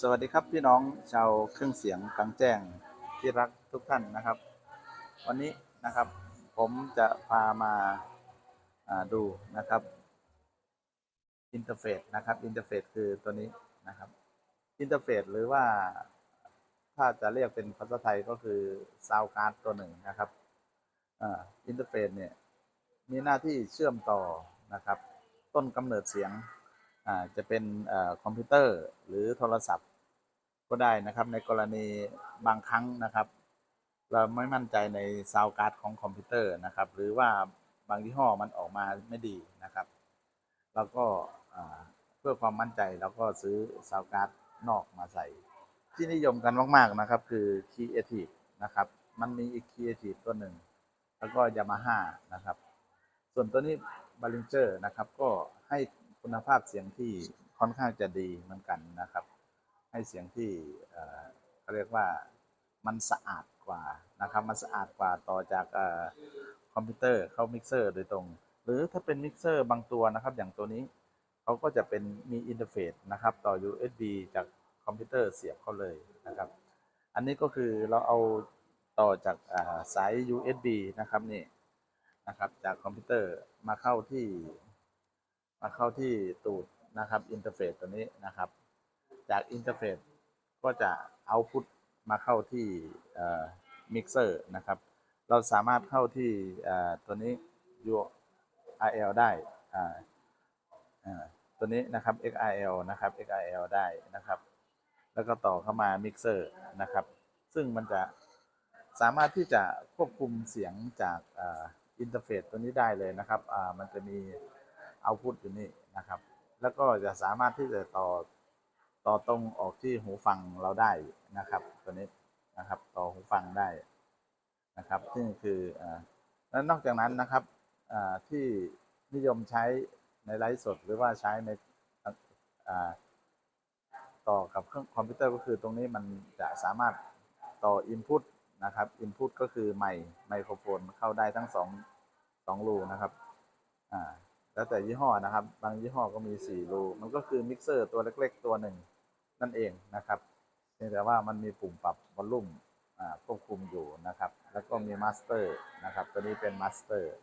สวัสดีครับพี่น้องชาวเครื่องเสียงกลางแจ้งที่รักทุกท่านนะครับ วันนี้นะครับผมจะพามาาดูนะครับอินเทอร์เฟซนะครับอินเทอร์เฟซคือตัวนี้นะครับอินเทอร์เฟซหรือว่าถ้าจะเรียกเป็นภาษาไทยก็คือซาวการ์ดตัวหนึ่งนะครับอินเทอร์เฟซเนี่ยมีหน้าที่เชื่อมต่อนะครับ ต้นกำเนิดเสียง จะเป็นอคอมพิวเตอร์หรือโทรศัพท์ก็ได้นะครับในกรณีบางครั้งนะครับ เราไม่มั่นใจในซาวการ์ดของคอมพิวเตอร์นะครับ หรือว่าบางยี่ห้อมันออกมาไม่ดีนะครับเราก็เพื่อความมั่นใจเราก็ซื้อซาวการ์ดนอกมาใส่ ที่นิยมกันมากๆนะครับ คือ Creative นะครับ มันมีอีก Creative ตัวหนึ่ง แล้วก็ Yamaha นะครับ ส่วนตัวนี้ b a l l i n g e r นะครับ ก็ให้ คุณภาพเสียงที่ค่อนข้างจะดีเหมือนกันนะครับ ให้เสียงที่เขาเรียกว่ามันสะอาดกว่านะครับ มันสะอาดกว่าต่อจากอคอมพิวเตอร์เข้ามิกเซอร์โดยตรง หรือถ้าเป็นมิกเซอร์บางตัวนะครับ อย่างตัวนี้เขาก็จะเป็นมีอินเทอร์เฟซนะครับ ต่อ USB จากคอมพิวเตอร์เสียบเข้าเลยนะครับ อันนี้ก็คือเราเอาต่อจากสาย USB นะครับนี่นะครับ จากคอมพิวเตอร์มาเข้าที่ มาเข้าที่ตูดนะครับอินเทอร์เฟซตัวนี้นะครับ จากอินเทอร์เฟซก็จะเอาพุทมาเข้าที่มิกเซอร์นะครับ เราสามารถเข้าที่เอ่อตัวนี้ URL ได้อ่อตัวนี้นะครับ XRL นะครับ XRL ได้นะครับ แล้วก็ต่อเข้ามามิกเซอร์นะครับ ซึ่งมันจะสามารถที่จะควบคุมเสียงจากอินเทอร์เฟซตัวนี้ได้เลยนะครับอ่ามันจะมี เอาพุทอยู่นี่นะครับ แล้วก็จะสามารถที่จะต่อต่อตรงออกที่หูฟังเราได้นะครับ ตัวนี้นะครับ ต่อหูฟังได้นะครับ ซึ่งคืออ่าแล้วนอกจากนั้นนะครับอ่าที่นิยมใช้ในไลฟ์สดหรือว่าใช้ในอ่าต่อกับเครื่องคอมพิวเตอร์ก็คือตรงนี้มันจะสามารถต่อ Input นะครับ Input ก็คือไมค์ไมโครโฟนเข้าได้ทั้งสองสองรูนะครับ อ่า แล้วแต่ยี่ห้อนะครับ บางยี่ห้อก็มี 4 รู มันก็คือมิกเซอร์ตัวเล็ก ๆ ตัวหนึ่งนั่นเองนะครับเพียงแต่ว่ามันมีปุ่มปรับวอลลุ่มควบคุมอยู่นะครับ แล้วก็มีมาสเตอร์นะครับ ตัวนี้เป็นมาสเตอร์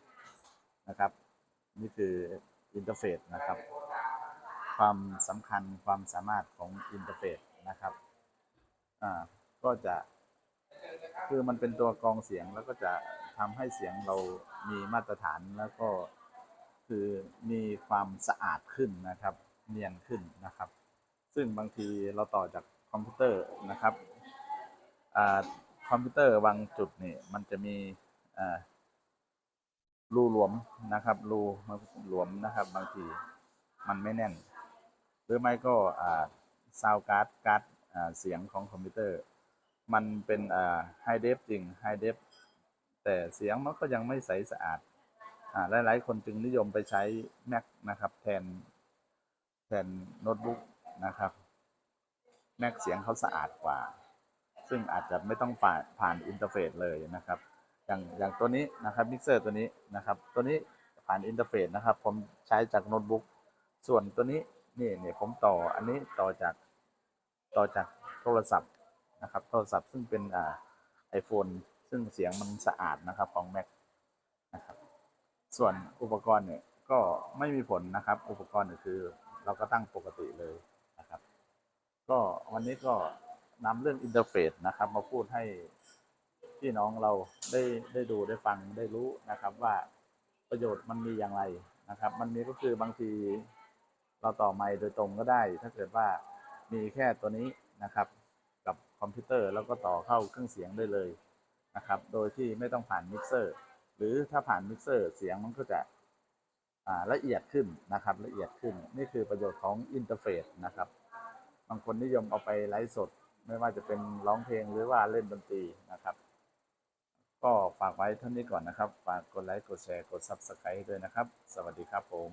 นะครับ นี่คืออินเทอร์เฟซนะครับ ความสำคัญความสามารถของอินเทอร์เฟซนะครับอ่าก็จะคือมันเป็นตัวกรองเสียงแล้วก็จะทำให้เสียงเรามีมาตรฐานแล้วก็ คือมีความสะอาดขึ้นนะครับ เนียนขึ้นนะครับ ซึ่งบางทีเราต่อจากคอมพิวเตอร์นะครับอคอมพิวเตอร์บางจุดนี่มันจะมีรูหลวมนะครับรูหลวมนะครับ บางทีมันไม่แน่น หรือไม่ก็อ่าซาวการ์ดการ์ดเสียงของคอมพิวเตอร์ มันเป็นไฮเดฟจริงไฮเดฟแต่เสียงมันก็ยังไม่ใสสะอาด หลาย ๆ คนจึงนิยมไปใช้ Mac นะครับ แทนแทนโน้ตบุ๊กนะครับ Mac เสียงเขาสะอาดกว่า ซึ่งอาจจะไม่ต้องผ่านผ่านอินเทอร์เฟซเลยนะครับ อย่างอย่างตัวนี้นะครับมิกเซอร์ตัวนี้นะครับ ตัวนี้ผ่านอินเทอร์เฟซนะครับ ผมใช้จากโน้ตบุ๊กส่วนตัวนี้นี่เนี่ยผมต่ออันนี้ต่อจากต่อจากโทรศัพท์นะครับ โทรศัพท์ซึ่งเป็นอ่าไอโฟนซึ่งเสียงมันสะอาดนะครับของ Mac นะครับ ส่วนอุปกรณ์เนี่ยก็ไม่มีผลนะครับ อุปกรณ์คือ เราก็ตั้งปกติเลยนะครับ ก็วันนี้ก็นำเรื่องอินเทอร์เฟซนะครับ มาพูดให้พี่น้องเราได้ได้ดูได้ฟังได้รู้นะครับ ว่าประโยชน์มันมีอย่างไรนะครับ มันมีก็คือบางทีเราต่อไมค์โดยตรงก็ได้ ถ้าเกิดว่ามีแค่ตัวนี้นะครับ กับคอมพิวเตอร์แล้วก็ต่อเข้าเครื่องเสียงได้เลยนะครับ โดยที่ไม่ต้องผ่านมิกเซอร์ หรือถ้าผ่านมิกเซอร์เสียงมันก็จะละเอียดขึ้นนะครับละเอียดขึ้น นี่คือประโยชน์ของอินเทอร์เฟซนะครับ บางคนนิยมเอาไปไลฟ์สด ไม่ว่าจะเป็นร้องเพลงหรือว่าเล่นดนตรีนะครับ ก็ฝากไว้เท่านี้ก่อนนะครับ ฝากกดไลค์กดแชร์กด Subscribe ด้วยนะครับ สวัสดีครับผม